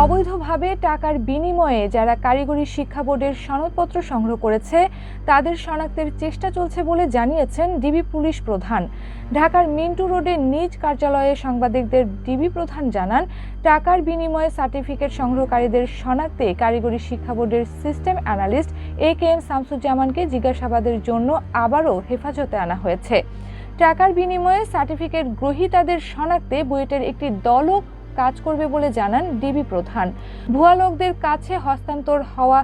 অবৈধভাবে টাকার বিনিময়ে যারা কারিগরি শিক্ষা বোর্ডের সনদপত্র সংগ্রহ করেছে, তাদের শনাক্তের চেষ্টা চলছে বলে জানিয়েছেন ডিবি পুলিশ প্রধান। ঢাকার মিন্টু রোডে নিজ কার্যালয়ে সাংবাদিকদের ডিবি প্রধান জানান, টাকার বিনিময়ে সার্টিফিকেট সংগ্রহকারীদের শনাক্তে কারিগরি শিক্ষা বোর্ডের system analyst A K M শামসুজ্জামানকে জিজ্ঞাসাবাদের জন্য আবারও হেফাজতে আনা হয়েছে। টাকার বিনিময়ে সার্টিফিকেট গ্রহীতাদের শনাক্তে বুয়েটের একটি দলও কাজ করবে বলে জানান ডিবি প্রধান। ভুয়া লোকদের কাছে হস্তান্তর হওয়া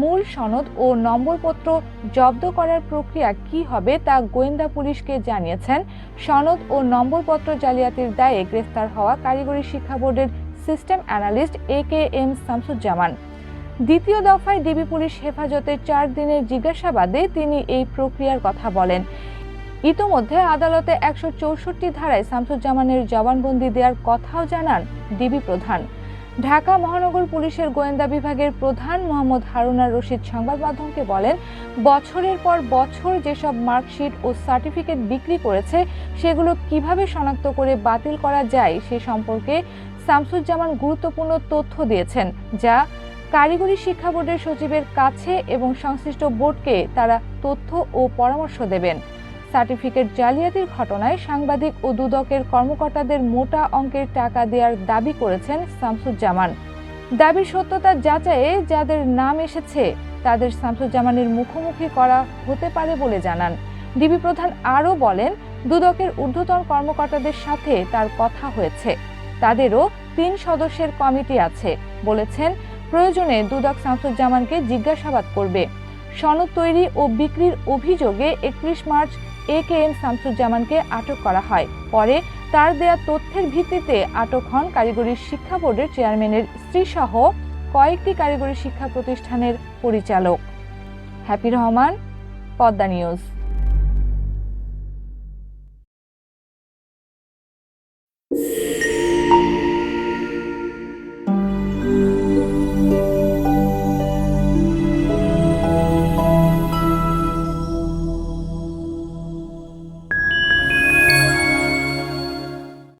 মূল সনদ ও নম্বরপত্র জব্দ করার প্রক্রিয়া কি হবে তা গোয়েন্দা পুলিশকে জানিয়েছেন। সনদ ও নম্বরপত্র জালিয়াতির দায়ে গ্রেফতার হওয়া কারিগরি শিক্ষা বোর্ডের system analyst A K M Shamsuzzaman. দ্বিতীয় দফায় ডিবি পুলিশ হেফাজতে চার দিনের জিজ্ঞাসাবাদে তিনি এই প্রক্রিয়ার কথা বলেন। ইতোমধ্যে আদালতে একশো চৌষট্টি ধারায় শামসুজ্জামানের জবানবন্দি দেওয়ার কথাও জানান ডিবি প্রধান। ঢাকা মহানগর পুলিশের গোয়েন্দা বিভাগের প্রধান মোহাম্মদ হারুনার রশিদ সংবাদ মাধ্যমকে বলেন, বছরের পর বছর যেসব মার্কশিট ও সার্টিফিকেট বিক্রি করেছে, সেগুলো কীভাবে শনাক্ত করে বাতিল করা যায় সে সম্পর্কে শামসুজ্জামান গুরুত্বপূর্ণ তথ্য দিয়েছেন, যা কারিগরি শিক্ষা বোর্ডের সচিবের কাছে এবং সংশ্লিষ্ট বোর্ডকে তারা তথ্য ও পরামর্শ দেবেন। সার্টিফিকেট জালিয়াতির ঘটনায় সাংবাদিক ও দুদকের কর্মকর্তাদের মোটা অঙ্কের টাকা দেওয়ার দাবি করেছেন শামসুজ্জামান। দাবির সত্যতা যাচাইয়ে যাদের নাম এসেছে, তাদের শামসুজ্জামানের মুখোমুখি করা হতে পারে বলে জানান। ডিবি প্রধান আরও বলেন, দুদকের ঊর্ধ্বতন কর্মকর্তাদের সাথে তার কথা হয়েছে। তাদেরও তিন সদস্যের কমিটি আছে, বলেছেন, প্রয়োজনে দুদক শামসুজ্জামানকে জিজ্ঞাসাবাদ করবে। সনদ তৈরি ও বিক্রির অভিযোগে একত্রিশ মার্চ এ কে এম শামসুজ্জামানকে আটক করা হয়। পরে তার দেয়া তথ্যের ভিত্তিতে আটক হন কারিগরি শিক্ষা বোর্ডের চেয়ারম্যানের স্ত্রীসহ কয়েকটি কারিগরি শিক্ষা প্রতিষ্ঠানের পরিচালক। Happy Rahman, Padma news.